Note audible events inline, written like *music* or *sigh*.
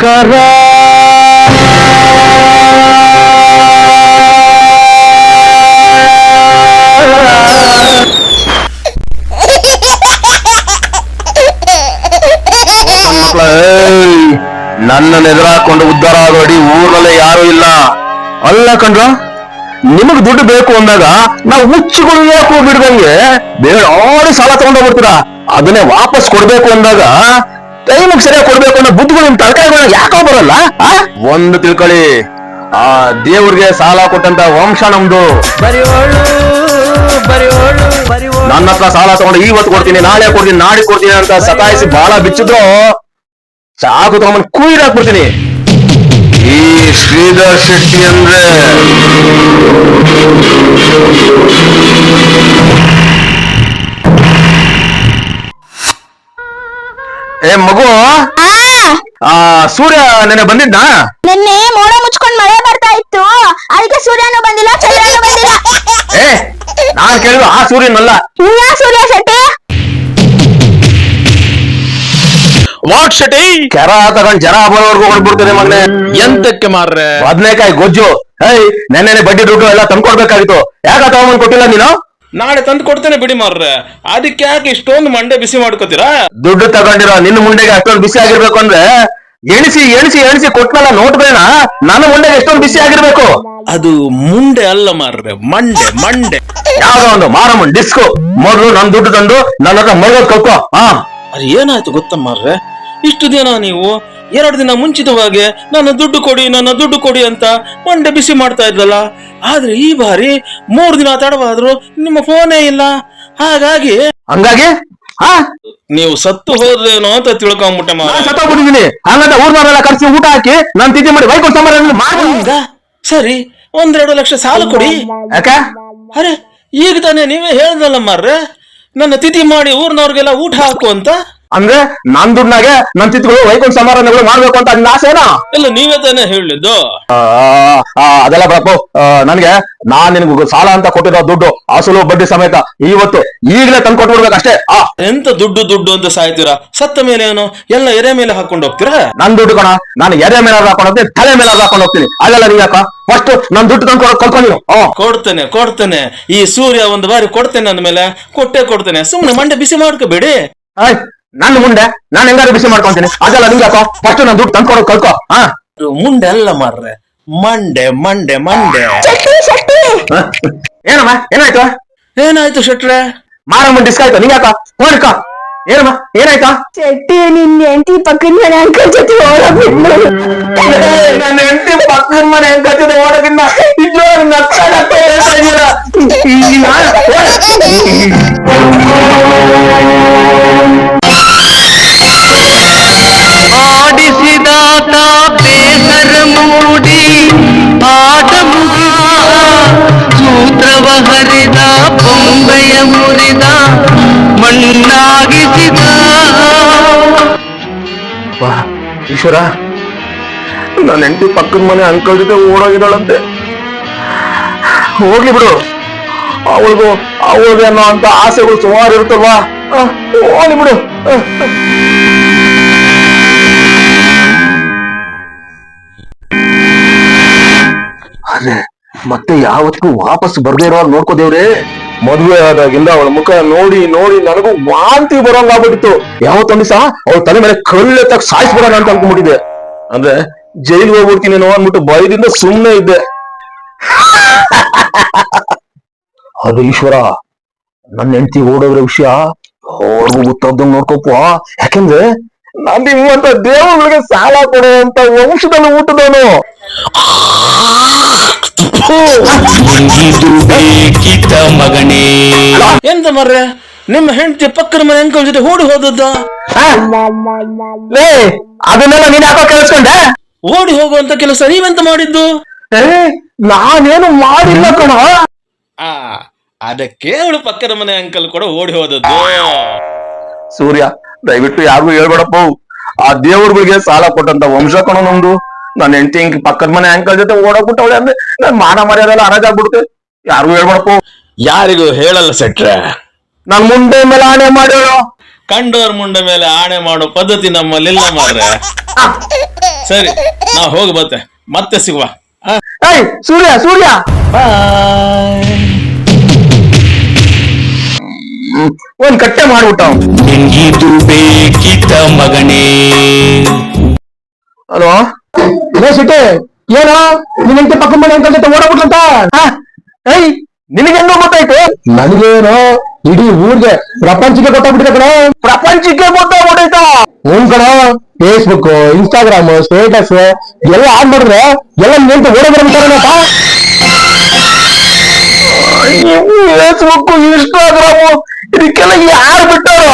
ಕರ ಮಕ್ಕಳ ನನ್ನ ಎದುರಾಕೊಂಡು ಉದ್ಧಾರ ಆಗೋಡಿ ಊರಲ್ಲೇ ಯಾರು ಇಲ್ಲ. ಅಲ್ಲ ಕಣ್ರ ನಿಮಗ್ ದುಡ್ಡು ಬೇಕು ಅಂದಾಗ ನಾವು ಹುಚ್ಚುಗಳು ಯಾಕೋ ಬಿಡ್ದಂಗೆ ಬೇಡಾಡಿ ಸಾಲ ತಗೊಂಡೋಗ್ಬಿಡ್ತೀರಾ? ಅದನ್ನೇ ವಾಪಸ್ ಕೊಡ್ಬೇಕು ಅಂದಾಗ ಟೈಮಿಗೆ ಸರಿಯಾಗಿ ಕೊಡ್ಬೇಕು ಅನ್ನೋ ಬುದ್ಧಿಗಳು ನಿಮ್ ತರಕಾರಿಗಳನ್ನ ಯಾಕೋ ಬರಲ್ಲ ಆ? ಒಂದು ತಿಳ್ಕೊಳ್ಳಿ. ಆ ದೇವ್ರಿಗೆ ಸಾಲ ಕೊಟ್ಟಂತ ವಂಶ ನಮ್ದು. ಬರಿಯೋಳು ಬರಿಯೋಳು ಬರಿಯೋಳು. ನನ್ನ ಹತ್ರ ಸಾಲ ತಗೊಂಡು ಇವತ್ತು ಕೊಡ್ತೀನಿ ನಾಳೆ ಕೊಡ್ತೀನಿ ನಾಳೆ ಕೊಡ್ತೀನಿ ಅಂತ ಸತಾಯಿಸಿ ಬಾಳ ಬಿಚ್ಚಿದ್ರು ಚಾಕು ತಗೊಂಡ್ ಕುಯ್ದು ಹಾಕ್ಬಿಡ್ತೀನಿ. ಈ ಶ್ರೀಧರ್ ಶೆಟ್ಟಿ ಅಂದ್ರೆ ಏ ಮಗು? ಆ. ಸೂರ್ಯ ನೆನೆ ಬಂದಿದ್ದ? ನಿನ್ನೆ ಮೋಡ ಮುಚ್ಕೊಂಡ್ ಮಳೆ ಬರ್ತಾ ಇತ್ತು. ಅದಕ್ಕೆ ಸೂರ್ಯನು ಬಂದಿಲ್ಲ ಚಂದ್ರನು ಬಂದಿಲ್ಲ. ಏ ನಾನ್ ಕೇಳಿದ್ರು ಆ ಸೂರ್ಯನಲ್ಲ. ನೀಯಾ ಸೂರ್ಯ ಶೆಟ್ಟಿ? ವಾಟ್ ಶೆಟ್ಟಿ? ಕೆರ ತಗೊಂಡ್ ಜನ ಬರೋವರೆಗೂ ಹೊಡ್ಬಿಡ್ತದೆ ಮಗನೆ. ಎಂತಕ್ಕೆ ಮಾರ್ರೆ? ಬದ್ನೇಕಾಯಿ ಗೊಜ್ಜು. ಹೇಯ್ ನೆನ್ನೆನೆ ಬಡ್ಡಿ ದುಡ್ಡು ಎಲ್ಲ ತಂದ್ಕೊಡ್ಬೇಕಾಗಿತ್ತು. ಯಾಕ ತಗೊಂಡ್ ಕೊಟ್ಟಿಲ್ಲ ನೀನು? ನಾಳೆ ತಂದು ಕೊಡ್ತೇನೆ ಬಿಡಿ ಮಾರ್ರೆ. ಅದಕ್ಕೆ ಯಾಕೆ ಇಷ್ಟೊಂದು ಮಂಡೆ ಬಿಸಿ ಮಾಡ್ಕೋತೀರಾ? ದುಡ್ಡು ತಗೊಂಡಿರೋ ನಿನ್ನ ಮುಂಡೆಗೆ ಅಷ್ಟೊಂದು ಬಿಸಿ ಆಗಿರ್ಬೇಕು ಅಂದ್ರೆ ಎಣಿಸಿ ಎಣಿಸಿ ಎಣಿಸಿ ಕೊಟ್ಮೇಲ ನೋಟ್ ಬೇಡ. ನನ್ನ ಮುಂಡೆಗೆ ಎಷ್ಟೊಂದು ಬಿಸಿ ಆಗಿರ್ಬೇಕು. ಅದು ಮುಂಡೆ ಅಲ್ಲ ಮಾರ್ರೆ ಮಂಡೆ ಮಂಡೆ. ಯಾವ್ದೋ ಒಂದು ಮಾರಮ್ಮನ್ ಡಿಸ್ಕೋ ಮೊದಲು ನನ್ ದುಡ್ಡು ತಂದು ನನ್ನ ಹತ್ರ ಮರ್ಗೋದ್ ಕಲ್ಕೋ ಹಾ ಅದು ಏನಾಯ್ತು ಗೊತ್ತಾ ಮಾರ್ರೆ? ಇಷ್ಟು ದಿನ ನೀವು ಎರಡು ದಿನ ಮುಂಚಿತವಾಗಿ ನನ್ನ ದುಡ್ಡು ಕೊಡಿ ನನ್ನ ದುಡ್ಡು ಕೊಡಿ ಅಂತ ಮಂಡೆ ಬಿಸಿ ಮಾಡ್ತಾ ಇದ್ರಲ್ಲ ಆದ್ರೆ ಈ ಬಾರಿ ಮೂರು ದಿನ ತಡವಾದ್ರು ನಿಮ್ಮ ಫೋನೇ ಇಲ್ಲ. ಹಾಗಾಗಿ ಹಂಗಾಗಿ? ಹಾ? ನೀವು ಸತ್ತು ಹೋದ್ರೇನೋ ಅಂತ ತಿಳ್ಕೊಂಬಿಟ್ಟೆ ನಾನ್ ಮಾರ್ರೆ ಸತ್ತೋಗ್ಬಿಟ್ಟಿದೀನಿ ಹಂಗಂತ ಊರ್ನವರೆಲ್ಲ ಕರ್ಸಿ ಊಟ ಹಾಕಿ ನಾನ್ ತಿದ್ದಿ ಮಾಡಿ ಬೈಕ್ ಸಂಬಾರ ಮಾಡಿ ಹೌದಾ? ಸರಿ ಒಂದೆರಡು ಲಕ್ಷ ಸಾಲ ಕೊಡಿ. ಯಾಕೆ? ಅರೆ ಈಗ ತಾನೇ ನೀವೇ ಹೇಳ್ದಲ್ಲ ಮಾರ್ರೆ ನನ್ನ ತಿಥಿ ಮಾಡಿ ಊರ್ನವ್ರಿಗೆಲ್ಲ ಊಟ ಹಾಕು ಅಂತ. ಅಂದ್ರೆ ನನ್ ದುಡ್ನಾಗೆ ನನ್ ತಿಥಿಗಳು ವೈಕುಂಠ ಸಮಾರಂಭಗಳು ಮಾಡ್ಬೇಕು ಅಂತ ನಿನ್ನ ಆಸೆನಾ ಇಲ್ಲ ನೀವೇ ತಾನೇ ಹೇಳಿದ್ದು ಆ, ಆ, ಅದೆಲ್ಲ ಬರಪ್ಪು ನನ್ಗೆ ನಾನ್ ನಿನ್ಗೆ ಸಾಲ ಅಂತ ಕೊಟ್ಟಿರೋ ದುಡ್ಡು ಅಸಲು ಬಡ್ಡಿ ಸಮೇತ ಇವತ್ತು ಈಗಲೇ ತಂದು ಕೊಟ್ಬಿಡ್ಬೇಕು ಅಷ್ಟೇ. ಆ. ಎಂತ ದುಡ್ಡು ದುಡ್ಡು ಅಂತ ಸಾಯ್ತೀರಾ? ಸತ್ತ ಮೇಲೆ ಏನು? ಎಲ್ಲ ಎರೆ ಮೇಲೆ ಹಾಕೊಂಡು ಹೋಗ್ತೀರಾ? ನನ್ ದುಡ್ಡು ಕಣ ನಾನು ಎರೆ ಮೇಲೆ ಹಾಕೊಂಡು ಹೋಗ್ತೀನಿ ತಲೆ ಮೇಲೆ ಹಾಕೊಂಡು ಹೋಗ್ತೀನಿ. ಅಲ್ಲೆಲ್ಲ ನೀವ್ ಯಾಕ? ಫಸ್ಟ್ ನನ್ ದುಡ್ಡು ತಂದು ನೀವು ಹ್ಮ್ ಕೊಡ್ತೇನೆ ಕೊಡ್ತೇನೆ. ಈ ಸೂರ್ಯ ಒಂದು ಬಾರಿ ಕೊಡ್ತೇನೆ ಅಂದ್ಮೇಲೆ ಕೊಟ್ಟೆ ಕೊಡ್ತೇನೆ. ಸುಮ್ನೆ ಮಂಡೆ ಬಿಸಿ ಮಾಡ್ಕೋಬೇಡಿ. ಆಯ್ ನನ್ನ ಮುಂದೆ ನಾನು ಹೆಂಗಾರು ಬಿಸಿ ಮಾಡ್ಕೊಂತೀನಿ. ಅದೆಲ್ಲ ನಿಂಗೆ ಯಾಕೋ? ಫಸ್ಟ್ ನನ್ ದುಡ್ಡು ತಂದ್ಕೊಡೋ ಕಲ್ಕೋ ಹಾ? ಮುಂಡೆ ಅಲ್ಲ ಮಾರ್ರೆ. ಮಂಡೆ ಮಂಡೆ ಮಂಡೆ. ಹ? ಏನಮ್ಮ? ಏನಾಯ್ತು? ಏನಾಯ್ತು ಶೆಟ್ರೆ? ಮಾರಮ್ಮ ಡಿಸ್ಕ್ ಆಯ್ತು. ನಿಂಗೆ ಯಾಕ? ಹೋಗ್ಕ ಏನಮ್ಮ? ಏನಾಯ್ತಾ? ಶೆಟ್ಟಿ ನಿನ್ ಹೆಂಡತಿ ಪಕ್ಕದ ಮನೆ ಅಂಕಲ್ ಜೊತೆ ಓಡೋಗ್ಬಿಟ್ಲು ನನ್ನ ಹೆಂಡತಿ ಪಕ್ಕದ ಮನೆ ಕತ್ತಿದೆ ಓಡೋದಿನ್ನ ನಿಜವಾಗ್ಲೂ ನಗ್ತಾ ನಗ್ತಾ ಹೇಳ್ತಾ ಇದೀರ. ಮಣ್ಣಾಗಿಸಿದ ವಾ, ಈಶ್ವರ ನನ್ನ ಹೆಂಡತಿ ಪಕ್ಕದ ಮನೆ ಅಂಕಲ್ ಜೊತೆ ಓಡೋಗಿದ್ದಾಳಂತೆ ಹೋಗ್ಲಿ ಬಿಡು. ಅವಳಿಗೂ ಅವಳಿಗೆ ಅನ್ನೋ ಅಂತ ಆಸೆಗಳು ಸುಮಾರು ಇರುತ್ತಲ್ವಾ? ಹೋಗ್ಲಿ ಬಿಡು. ಮತ್ತೆ ಯಾವತ್ತು ವಾಪಸ್ ಬರ್ದೇ ಇರೋ ನೋಡ್ಕೋದೇವ್ರೆ ಮದುವೆ ಆದಾಗಿಂದ ಅವಳ ಮುಖ ನೋಡಿ ನೋಡಿ ನನಗೂ ವಾಂತಿ ಬರೋಂಗ್ ಆಗ್ಬಿಟ್ಟಿತ್ತು. ಯಾವತ್ತೊಂದ್ ಸಹ ಅವಳ ತಲೆ ಮೇಲೆ ಕಳ್ಳೆತ್ತಾಗ ಸಾಯಿಸ್ಬಿಡೋಣ ಅಂತ ಅನ್ಕೊಂಡ್ಬಿಟ್ಟಿದೆ ಅಂದ್ರೆ ಜೈಲ್ಗೆ ಹೋಗ್ಬಿಡ್ತೀನಿ ಏನೋ ಅಂದ್ಬಿಟ್ಟು ಭಯದಿಂದ ಸುಮ್ಮನೆ ಇದ್ದೆ. *laughs* ಅದು ಈಶ್ವರ ನನ್ನ ಹೆಂಡತಿ ಓಡೋದ್ರ ವಿಷಯ ಅವ್ರಿಗೂ ಗೊತ್ತಾಗ್ದಂಗ್ ನೋಡ್ಕೋಪ ಯಾಕೆಂದ್ರೆ ನಾನು ನಿಮ್ಮಂತ ದೇವಗಳಿಗೆ ಸಾಲ ಕೊಡುವಂತ ವಂಶದಲ್ಲಿ ಊಟದವನು ಇದು ಬೇಕಿತ ಮಗನೇ. ಎಂತ ಮಾರ್ರೆ ನಿಮ್ಮ ಹೆಂಡತಿ ಪಕ್ಕದ ಮನೆ ಅಂಕಲ್ ಜೊತೆ ಓಡಿ ಹೋದದ್ದು? ಲೇ ಅದನ್ನೆಲ್ಲ ನೀನ್ ಯಾಕೋ ಕೇಳಿಸ್ಕೊಂಡೆ? ಓಡಿ ಹೋಗುವಂತ ಕೆಲಸ ನೀವೆಂತ ಮಾಡಿದ್ದು? ಏ ನಾನೇನು ಮಾಡಿಲ್ಲ ಕಣ. ಆ ಅದಕ್ಕೆ ಅವಳು ಪಕ್ಕದ ಮನೆ ಅಂಕಲ್ ಕೂಡ ಓಡಿ ಹೋದದ್ದು. ಸೂರ್ಯ ದಯವಿಟ್ಟು ಯಾರಿಗೂ ಹೇಳ್ಬೇಡಪ್ಪ. ಆ ದೇವ್ರಿಗೆ ಸಾಲ ಕೊಟ್ಟಂತ ವಂಶ ಕಣ ನಮ್ದು. ನನ್ನ ಹೆಂಡತಿ ಹಿಂಗ್ ಪಕ್ಕದ ಮನೆ ಅಂಕಲ್ ಜೊತೆ ಓಡೋಗ್ಬಿಟ್ಟವಳೆ ಅಂದ್ರೆ ನನ್ ಮಾನ ಮರ್ಯಾದೆಲ್ಲ ಹರಾಜಾಗ್ಬಿಡುತ್ತೆ ಯಾರಿಗೂ ಹೇಳ್ಬಾರ್ಕು ಯಾರಿಗೂ ಹೇಳಲ್ಲ ಸೆಟ್ರೆ. ನನ್ ಮುಂಡೆ ಮೇಲೆ ಆಣೆ ಮಾಡೋಳು ಕಂಡೋರ್ ಮುಂಡೆ ಮೇಲೆ ಆಣೆ ಮಾಡೋ ಪದ್ಧತಿ ನಮ್ಮಲ್ಲಿಲ್ಲ ಮಾರ್ರೆ. ಸರಿ ನಾ ಹೋಗಿ ಬತ್ತೆ ಮತ್ತೆ ಸಿಗುವ. ಆ? ಏಯ್ ಸೂರ್ಯ ಸೂರ್ಯ. ಹ್ಮ್, ಒಂದ್ ಕಟ್ಟೆ ಮಾಡ್ಬಿಟ್ಟ. ನಿನ್ಗಿದು ಬೇಕಿತ ಮಗನೇ. ಹಲೋ? ಸಿಟಿ ಏನೋ ನಿನ್ ಹೆಂಡತಿ ಪಕ್ಕ ಮನೆ ಅಂತ ಜೊತೆ ಓಡಾಬಿಟ್ಲಂತ ಏಯ್ ನಿನಗೆ ಹೆಂಗೋ ಗೊತ್ತಾಯ್ತು? ನನಗೇನು ಇಡೀ ಊರ್ಗೆ ಪ್ರಪಂಚಕ್ಕೆ ಗೊತ್ತಾಗ್ಬಿಟ್ಟಿದೆ ಕಣ. ಪ್ರಪಂಚಕ್ಕೆ ಗೊತ್ತಾಗ್ಬಿಟ್ಟೈತ? ಹ್ಮ್ ಕಣ ಫೇಸ್ಬುಕ್ ಇನ್ಸ್ಟಾಗ್ರಾಮ್ ಸ್ಟೇಟಸ್ ಎಲ್ಲ ಆನ್ ಮಾಡಿದ್ರೆ ಎಲ್ಲ ನಿಂತ ಓಡ ಬರ್ಬಿಟ್ಟಾರನಪ್ಪ ಫೇಸ್ಬುಕ್ ಇನ್ಸ್ಟಾಗ್ರಾಮ್ ಇದಕ್ಕೆಲ್ಲ ಯಾರು ಬಿಟ್ಟಾರೋ?